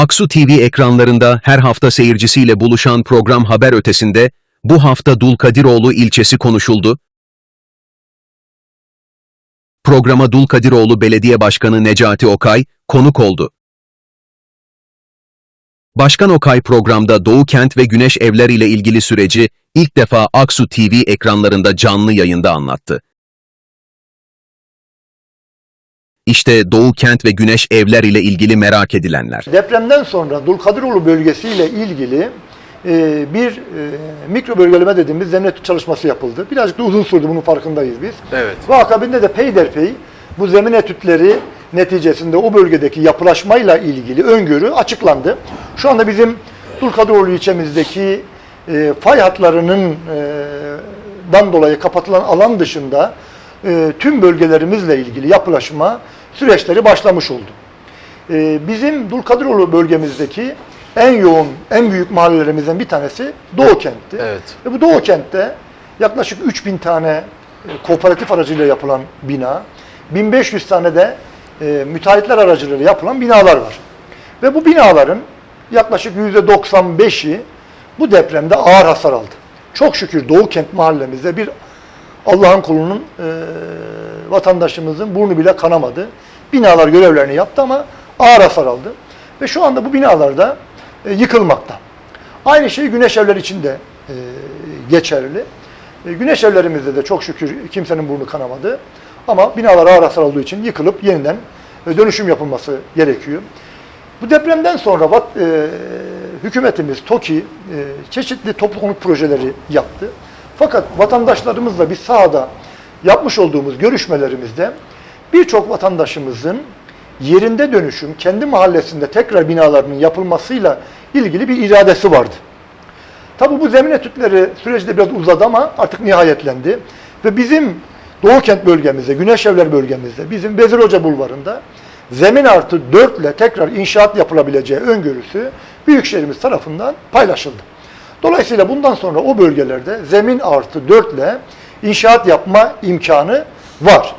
Aksu TV ekranlarında her hafta seyircisiyle buluşan program haber ötesinde bu hafta Dulkadiroğlu ilçesi konuşuldu. Programa Dulkadiroğlu Belediye Başkanı Necati Okay konuk oldu. Başkan Okay programda Doğu Kent ve Güneş Evler ile ilgili süreci ilk defa Aksu TV ekranlarında canlı yayında anlattı. İşte Doğu Kent ve Güneş Evler ile ilgili merak edilenler. Depremden sonra Dulkadiroğlu bölgesiyle ilgili e, bir e, mikro bölgeleme dediğimiz zemin etüt çalışması yapıldı. Birazcık da uzun sürdü bunun farkındayız biz. Evet. Ve akabinde de peyderpey bu zemin etütleri neticesinde o bölgedeki yapılaşmayla ilgili öngörü açıklandı. Şu anda bizim Dulkadiroğlu ilçemizdeki e, fay hatlarının e, dan dolayı kapatılan alan dışında e, tüm bölgelerimizle ilgili yapılaşma süreçleri başlamış oldu. Ee, bizim Dulkadiroğlu bölgemizdeki en yoğun, en büyük mahallelerimizden bir tanesi Doğu Kent'ti. Evet. Ve bu Doğu Kent'te yaklaşık 3000 tane e, kooperatif aracılığıyla yapılan bina, 1500 tane de e, müteahhitler aracılığıyla yapılan binalar var. Ve bu binaların yaklaşık %95'i bu depremde ağır hasar aldı. Çok şükür Doğu Kent mahallemizde bir Allah'ın kulunun e, vatandaşımızın burnu bile kanamadı. Binalar görevlerini yaptı ama ağır hasar aldı. Ve şu anda bu binalarda e, yıkılmakta. Aynı şey güneş evleri için de e, geçerli. E, güneş evlerimizde de çok şükür kimsenin burnu kanamadı. Ama binalar ağır hasar olduğu için yıkılıp yeniden e, dönüşüm yapılması gerekiyor. Bu depremden sonra e, hükümetimiz TOKİ e, çeşitli toplu konut projeleri yaptı. Fakat vatandaşlarımızla biz sahada yapmış olduğumuz görüşmelerimizde birçok vatandaşımızın yerinde dönüşüm, kendi mahallesinde tekrar binalarının yapılmasıyla ilgili bir iradesi vardı. Tabi bu zemin etütleri süreci de biraz uzadı ama artık nihayetlendi. Ve bizim Doğu Kent bölgemizde, Güneş Evler bölgemizde, bizim Vezir Hoca Bulvarı'nda zemin artı 4 ile tekrar inşaat yapılabileceği öngörüsü Büyükşehirimiz tarafından paylaşıldı. Dolayısıyla bundan sonra o bölgelerde zemin artı 4 ile inşaat yapma imkanı var.